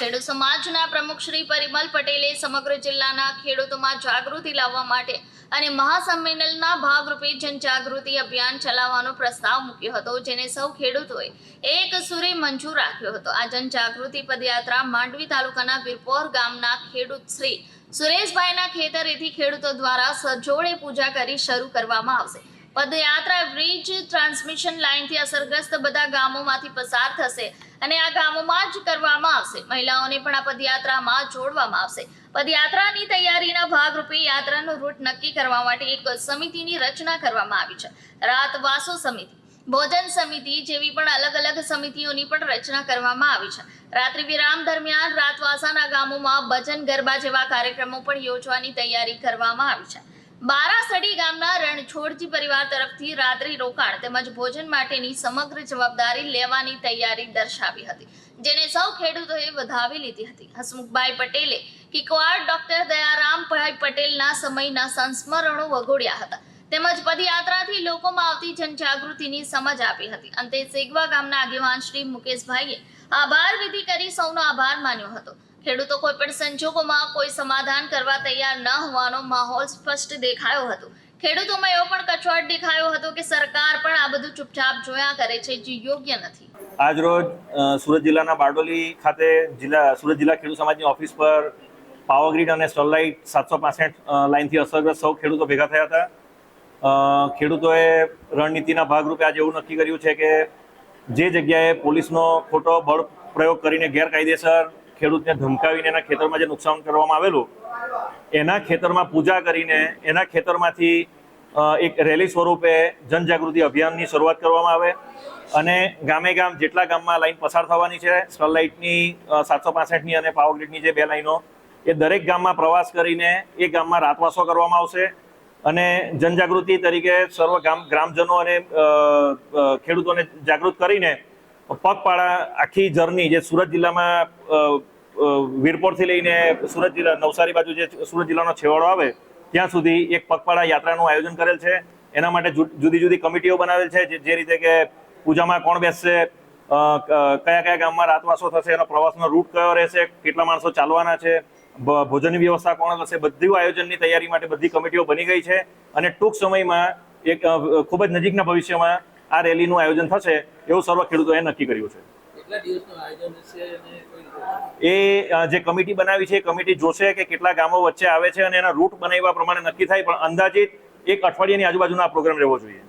ખેડૂત સમાજના પ્રમુખ શ્રી પરિમલ પટેલે સમગ્ર જિલ્લાના ખેડૂતોમાં જાગૃતિ લાવવા માટે અને મહાસંમેલનના ભાગરૂપે જનજાગૃતિ અભિયાન ચલાવવાનો પ્રસ્તાવ મૂક્યો હતો, જેને સૌ ખેડૂતોએ એક સુરે મંજૂર રાખ્યો હતો. આ જનજાગૃતિ પદયાત્રા માંડવી તાલુકાના વીરપોર ગામના ખેડૂત શ્રી સુરેશભાઈના ખેતરેથી ખેડૂતો દ્વારા સજોડે પૂજા કરી શરૂ કરવામાં આવશે. પદયાત્રા બ્રિજ ટ્રાન્સમિશન લાઇનથી અસરગ્રસ્ત બધા ગામોમાંથી પસાર થશે અને આ ગામોમાં જ કરવામાં આવશે. મહિલાઓને પણ આ પદયાત્રામાં જોડવામાં આવશે. પદયાત્રાની તૈયારીના ભાગરૂપે યાત્રાનો રૂટ નક્કી કરવા માટે એક સમિતિની રચના કરવામાં આવી છે. રાતવાસો સમિતિ, ભોજન સમિતિ જેવી પણ અલગ અલગ સમિતિઓની પણ રચના કરવામાં આવી છે. રાત્રિ વિરામ દરમિયાન રાતવાસાના ગામોમાં ભજન ગરબા જેવા કાર્યક્રમો પણ યોજવાની તૈયારી કરવામાં આવી છે. બારાસડી ગામના રણછોડજી પરિવાર તરફથી રાત્રિ રોકાણ તેમજ ભોજન માટેની સમગ્ર જવાબદારી લેવાની તૈયારી દર્શાવી હતી, જેને સૌ ખેડૂતોએ વધાવી લીધી હતી. હસમુખભાઈ પટેલે કિકવાડ ડોક્ટર દયારામભાઈ પટેલના સમયના સંસ્મરણો વગોડ્યા હતા. તેમજ પદયાત્રાથી લોકોમાં આવતી જનજાગૃતિની સમજ આપી હતી. અંતે સેગવા ગામના આગેવાન શ્રી મુકેશભાઈએ આભાર વિધિ કરી સૌનો આભાર માન્યો હતો. ખેડૂતો કોઈ પણ સંજોગોમાં કોઈ સમાધાન કરવા તૈયાર ન હોવાનો માહોલ સ્પષ્ટ દેખાયો હતો. ખેડૂતોમાં એવો પણ કચવાટ દેખાયો હતો કે સરકાર પણ આ બધું ચૂપચાપ જોયા કરે છે, જે યોગ્ય નથી. આજરોજ રોજ સુરત જિલ્લાના બારડોલી ખાતે જિલ્લા, સુરત જિલ્લા ખેડૂત સમાજની ઓફિસ પર પાવર ગ્રીડ અને સ્ટરલાઇટ સાતસો પાસઠ લાઇનથી અસરગ્રસ્ત સૌ ખેડૂતો ભેગા થયા હતા. ખેડૂતોએ રણનીતિના ભાગરૂપે આજે એવું નક્કી કર્યું છે કે જે જગ્યાએ પોલીસનો ખોટો બળ પ્રયોગ કરીને ગેરકાયદેસર ખેડૂતને ધમકાવીને એના ખેતરમાં જે નુકસાન કરવામાં આવેલું, એના ખેતરમાં પૂજા કરીને, એના ખેતરમાંથી એક રેલી સ્વરૂપે જનજાગૃતિ અભિયાનની શરૂઆત કરવામાં આવે અને ગામે ગામ જેટલા ગામમાં લાઈન પસાર થવાની છે સનલાઇટની સાતસો પાસઠની અને પાવર જે બે લાઈનો, એ દરેક ગામમાં પ્રવાસ કરીને એ ગામમાં રાતવાસો કરવામાં આવશે અને જનજાગૃતિ તરીકે સર્વ ગામ, ગ્રામજનો અને ખેડૂતોને જાગૃત કરીને પગપાળા આખી જર્ની જે સુરત જિલ્લામાં વીરપોરથી લઈને સુરત જિલ્લા, નવસારી બાજુ જે સુરત જિલ્લાનો છેવાડો આવે, ત્યાં સુધી એક પગપાળા યાત્રાનું આયોજન કરેલ છે. એના માટે જુદી જુદી કમિટીઓ બનાવેલ છે, જે- રીતે કે પૂજામાં કોણ બેસશે કયા કયા ગામમાં રાતવાસો થશે, એનો પ્રવાસનો રૂટ કયો રહેશે, કેટલા માણસો ચાલવાના છે ભોજનની વ્યવસ્થા કોણ કરશે, બધી આયોજનની તૈયારી માટે બધી કમિટીઓ બની ગઈ છે. અને ટૂંક સમયમાં એક ખૂબ જ નજીકના ભવિષ્યમાં આ રેલીનું આયોજન થશે એવું સર્વ ખેડૂતોએ નક્કી કર્યું છે. એ જે કમિટી બનાવી છે એ કમિટી જોશે કે કેટલા ગામો વચ્ચે આવે છે અને એના રૂટ બનાવ્યા પ્રમાણે નક્કી થાય પણ અંદાજિત એક અઠવાડિયાની આજુબાજુનો આ પ્રોગ્રામ રહેવો જોઈએ.